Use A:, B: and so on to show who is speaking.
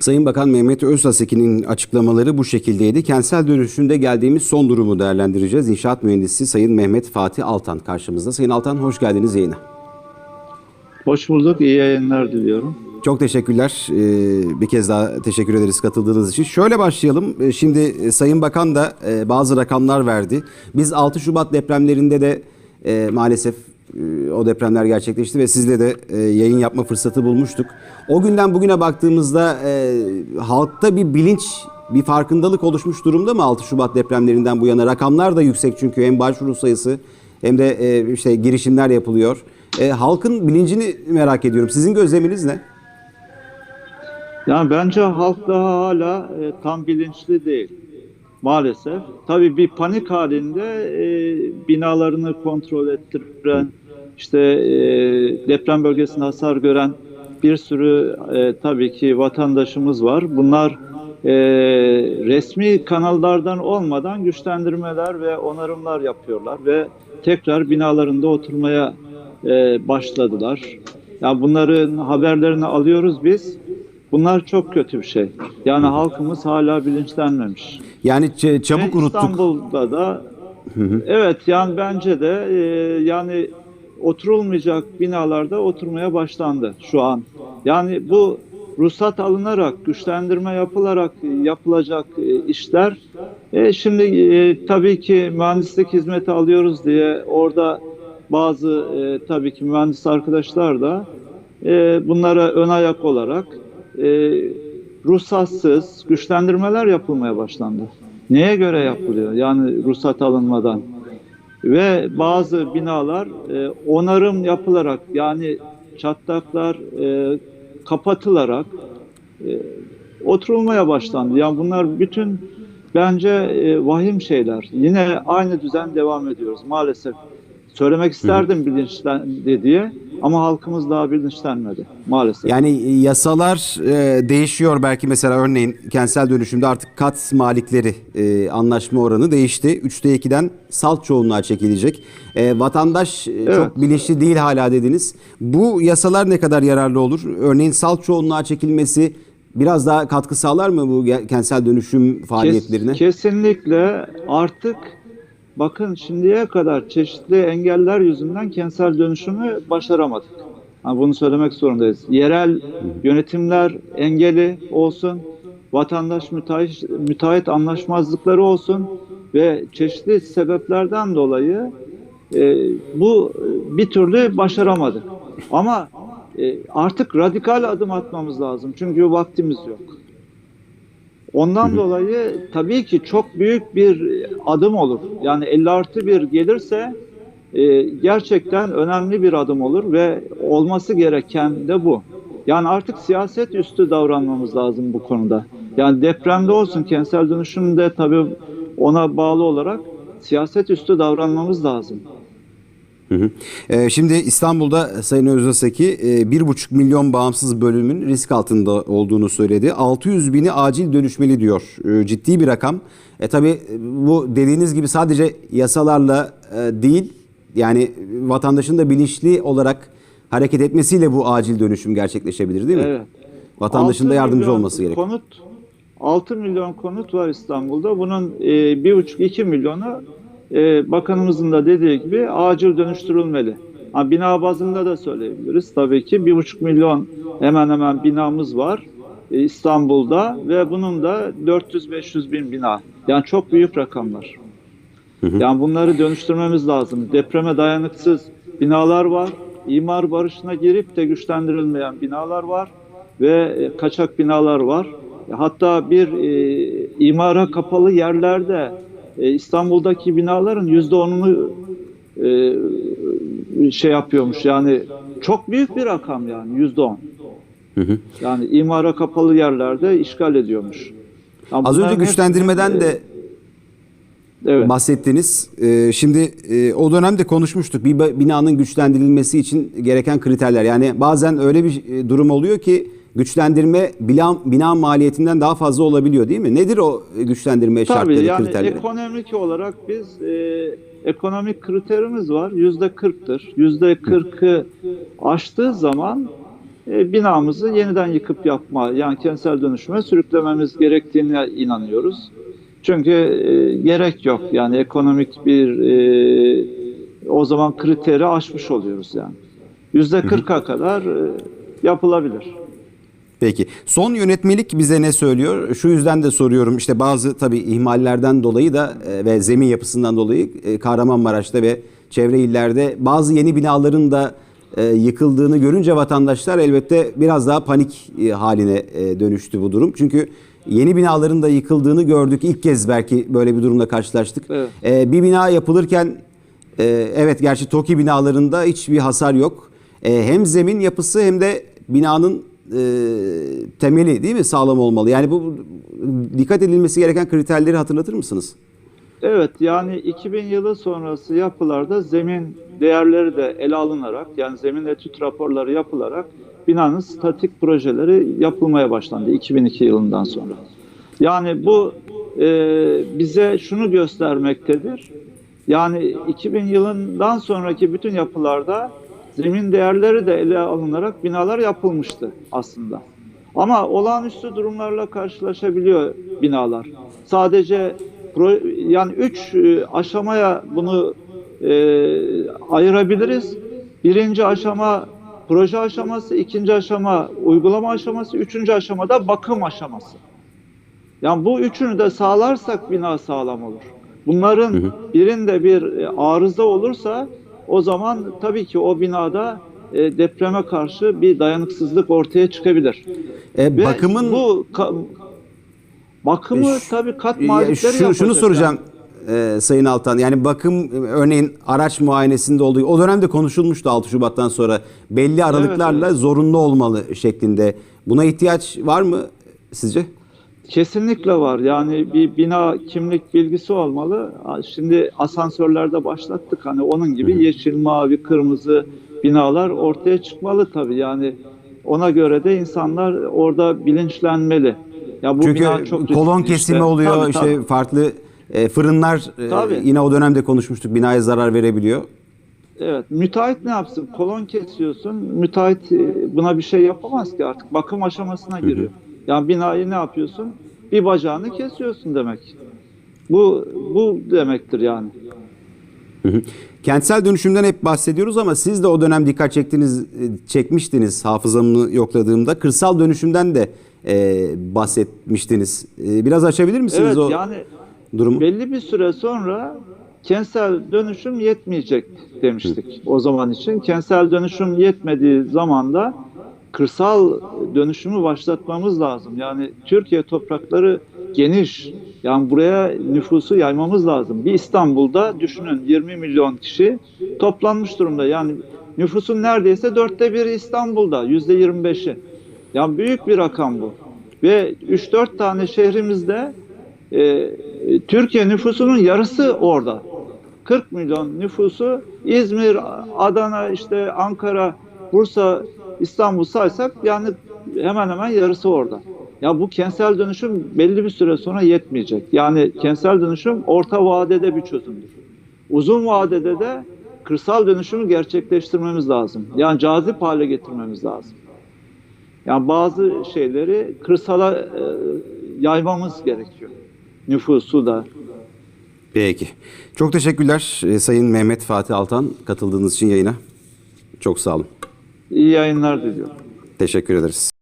A: Sayın Bakan Mehmet Öztasekin'in açıklamaları bu şekildeydi. Kentsel dönüşümde geldiğimiz son durumu değerlendireceğiz. İnşaat mühendisi Sayın Mehmet Fatih Altan karşımızda. Sayın Altan hoş geldiniz yayına.
B: Hoş bulduk. İyi yayınlar diliyorum.
A: Çok teşekkürler. Ee, Bir kez daha teşekkür ederiz katıldığınız için. Şöyle başlayalım. Ee, Şimdi e, Sayın Bakan da e, bazı rakamlar verdi. Biz 6 Şubat depremlerinde de e, maalesef o depremler gerçekleşti ve sizle de e, yayın yapma fırsatı bulmuştuk. O günden bugüne baktığımızda e, halkta bir bilinç, bir farkındalık oluşmuş durumda mı 6 Şubat depremlerinden bu yana? Rakamlar da yüksek çünkü hem başvuru sayısı hem de e, işte girişimler yapılıyor. E, halkın bilincini merak ediyorum. Sizin gözleminiz ne?
B: Yani bence halk daha hala e, tam bilinçli değil. Maalesef. Tabii bir panik halinde e, binalarını kontrol ettiren, işte e, deprem bölgesinde hasar gören bir sürü e, tabii ki vatandaşımız var. Bunlar e, resmi kanallardan olmadan güçlendirmeler ve onarımlar yapıyorlar ve tekrar binalarında oturmaya e, başladılar. Ya bunların haberlerini alıyoruz biz. Bunlar çok kötü bir şey. Yani halkımız hala bilinçlenmemiş.
A: Yani çabuk
B: Ve
A: unuttuk.
B: İstanbul'da da evet yani bence de e, yani oturulmayacak binalarda oturmaya başlandı şu an. Yani bu ruhsat alınarak, güçlendirme yapılarak yapılacak e, işler e, şimdi e, tabii ki mühendislik hizmeti alıyoruz diye orada bazı e, tabii ki mühendis arkadaşlar da e, bunlara ön ayak olarak e, ruhsatsız güçlendirmeler yapılmaya başlandı. Neye göre yapılıyor? Yani ruhsat alınmadan. Ve bazı binalar e, onarım yapılarak yani çatlaklar e, kapatılarak e, oturulmaya başlandı. Yani bunlar bütün bence e, vahim şeyler. Yine aynı düzen devam ediyoruz maalesef. Söylemek isterdim bilinçlendi diye ama halkımız daha bilinçlenmedi maalesef.
A: Yani yasalar e, değişiyor belki mesela örneğin kentsel dönüşümde artık kat malikleri e, anlaşma oranı değişti. 3'te 2'den salt çoğunluğa çekilecek. E, vatandaş e, çok bilinçli değil hala dediniz. Bu yasalar ne kadar yararlı olur? Örneğin salt çoğunluğa çekilmesi biraz daha katkı sağlar mı bu kentsel dönüşüm
B: Kes-
A: faaliyetlerine?
B: kesinlikle artık bakın şimdiye kadar çeşitli engeller yüzünden kentsel dönüşümü başaramadık. Ha, bunu söylemek zorundayız. Yerel yönetimler engeli olsun, vatandaş müteahhit, müteahhit anlaşmazlıkları olsun ve çeşitli sebeplerden dolayı e, bu bir türlü başaramadık. Ama e, artık radikal adım atmamız lazım. Çünkü vaktimiz yok. Ondan dolayı tabii ki çok büyük bir adım olur. Yani 50 artı 1 gelirse e, gerçekten önemli bir adım olur ve olması gereken de bu. Yani artık siyaset üstü davranmamız lazım bu konuda. Yani depremde olsun, kentsel dönüşümde tabii ona bağlı olarak siyaset üstü davranmamız lazım.
A: Hı hı. Ee, şimdi İstanbul'da Sayın Özaseki e, 1,5 milyon bağımsız bölümün risk altında olduğunu söyledi. 600 bini acil dönüşmeli diyor. Ee, ciddi bir rakam. E tabi bu dediğiniz gibi sadece yasalarla e, değil yani vatandaşın da bilinçli olarak hareket etmesiyle bu acil dönüşüm gerçekleşebilir değil mi?
B: Evet.
A: Vatandaşın da
B: 6
A: yardımcı olması gerekiyor.
B: Konut 6 milyon konut var İstanbul'da. Bunun e, 1,5-2 milyonu e, bakanımızın da dediği gibi acil dönüştürülmeli. Ha, bina bazında da söyleyebiliriz tabii ki. 1,5 milyon hemen hemen binamız var e, İstanbul'da ve bunun da 400-500 bin bina. Yani çok büyük rakamlar. Yani bunları dönüştürmemiz lazım. Depreme dayanıksız binalar var. İmar barışına girip de güçlendirilmeyen binalar var ve e, kaçak binalar var. Hatta bir e, imara kapalı yerlerde e, İstanbul'daki binaların yüzde onunu e, şey yapıyormuş. Yani çok büyük bir rakam yani yüzde on. Yani imara kapalı yerlerde işgal ediyormuş. Yani
A: Az önce güçlendirmeden de
B: evet.
A: bahsettiniz. Ee, şimdi e, o dönemde konuşmuştuk. Bir binanın güçlendirilmesi için gereken kriterler. Yani bazen öyle bir e, durum oluyor ki güçlendirme bina, bina maliyetinden daha fazla olabiliyor değil mi? Nedir o güçlendirme
B: Tabii
A: şartları,
B: yani
A: kriterleri?
B: ekonomik olarak biz e, ekonomik kriterimiz var. Yüzde kırktır. Yüzde kırkı aştığı zaman e, binamızı yeniden yıkıp yapma, yani kentsel dönüşüme sürüklememiz gerektiğine inanıyoruz. Çünkü e, gerek yok. Yani ekonomik bir e, o zaman kriteri aşmış oluyoruz yani. Yüzde kırka kadar e, yapılabilir.
A: Peki. Son yönetmelik bize ne söylüyor? Şu yüzden de soruyorum. İşte bazı tabii ihmallerden dolayı da e, ve zemin yapısından dolayı e, Kahramanmaraş'ta ve çevre illerde bazı yeni binaların da e, yıkıldığını görünce vatandaşlar elbette biraz daha panik haline dönüştü bu durum. Çünkü yeni binaların da yıkıldığını gördük. İlk kez belki böyle bir durumla karşılaştık.
B: Evet.
A: Bir bina yapılırken evet gerçi TOKİ binalarında hiçbir hasar yok. Hem zemin yapısı hem de binanın temeli değil mi sağlam olmalı. Yani bu dikkat edilmesi gereken kriterleri hatırlatır mısınız?
B: Evet yani 2000 yılı sonrası yapılarda zemin değerleri de ele alınarak yani zemin etüt raporları yapılarak binanın statik projeleri yapılmaya başlandı 2002 yılından sonra. Yani bu e, bize şunu göstermektedir. Yani 2000 yılından sonraki bütün yapılarda zemin değerleri de ele alınarak binalar yapılmıştı aslında. Ama olağanüstü durumlarla karşılaşabiliyor binalar. Sadece yani üç e, aşamaya bunu e, ayırabiliriz. Birinci aşama proje aşaması, ikinci aşama uygulama aşaması, üçüncü aşamada bakım aşaması. Yani bu üçünü de sağlarsak bina sağlam olur. Bunların birinde bir e, arıza olursa o zaman tabii ki o binada e, depreme karşı bir dayanıksızlık ortaya çıkabilir.
A: E,
B: Ve
A: bakımın
B: bu ka- bakımı
A: E,
B: tabii kat
A: Ya
B: maliyetleri
A: şu- şunu soracağım e, Sayın Altan. Yani bakım örneğin araç muayenesinde olduğu o dönemde konuşulmuştu 6 Şubat'tan sonra belli aralıklarla
B: evet.
A: zorunlu olmalı şeklinde. Buna ihtiyaç var mı sizce?
B: Kesinlikle var. Yani bir bina kimlik bilgisi olmalı. Şimdi asansörlerde başlattık. Hani onun gibi yeşil, mavi, kırmızı binalar ortaya çıkmalı tabii. Yani ona göre de insanlar orada bilinçlenmeli. Ya bu
A: Çünkü
B: bina çok
A: kolon kesimi
B: işte.
A: oluyor
B: Tabii,
A: işte
B: tabii.
A: farklı e, fırınlar e,
B: Tabii.
A: yine o dönemde konuşmuştuk binaya zarar verebiliyor.
B: Evet, müteahhit ne yapsın? Kolon kesiyorsun. Müteahhit e, buna bir şey yapamaz ki artık. Bakım aşamasına giriyor. Yani binayı ne yapıyorsun? Bir bacağını kesiyorsun demek. Bu bu demektir yani.
A: Hı hı. Kentsel dönüşümden hep bahsediyoruz ama siz de o dönem dikkat çektiniz, e, çekmiştiniz hafızamı yokladığımda. Kırsal dönüşümden de e, bahsetmiştiniz. E, biraz açabilir misiniz
B: Evet
A: o
B: yani
A: durumu?
B: belli bir süre sonra kentsel dönüşüm yetmeyecek demiştik o zaman için. Kentsel dönüşüm yetmediği zaman da kırsal dönüşümü başlatmamız lazım. Yani Türkiye toprakları geniş. Yani buraya nüfusu yaymamız lazım. Bir İstanbul'da düşünün 20 milyon kişi toplanmış durumda. Yani nüfusun neredeyse dörtte biri İstanbul'da, yüzde 25'i. Yani büyük bir rakam bu. Ve 3-4 tane şehrimizde e, Türkiye nüfusunun yarısı orada. 40 milyon nüfusu İzmir, Adana, işte Ankara, Bursa, İstanbul saysak yani hemen hemen yarısı orada. Ya bu kentsel dönüşüm belli bir süre sonra yetmeyecek. Yani kentsel dönüşüm orta vadede bir çözümdür. Uzun vadede de kırsal dönüşümü gerçekleştirmemiz lazım. Yani cazip hale getirmemiz lazım. Yani bazı şeyleri kırsala e, yaymamız gerekiyor. Nüfusu da.
A: Peki. Çok teşekkürler e, Sayın Mehmet Fatih Altan katıldığınız için yayına. Çok sağ olun.
B: İyi yayınlar diliyorum.
A: Teşekkür ederiz.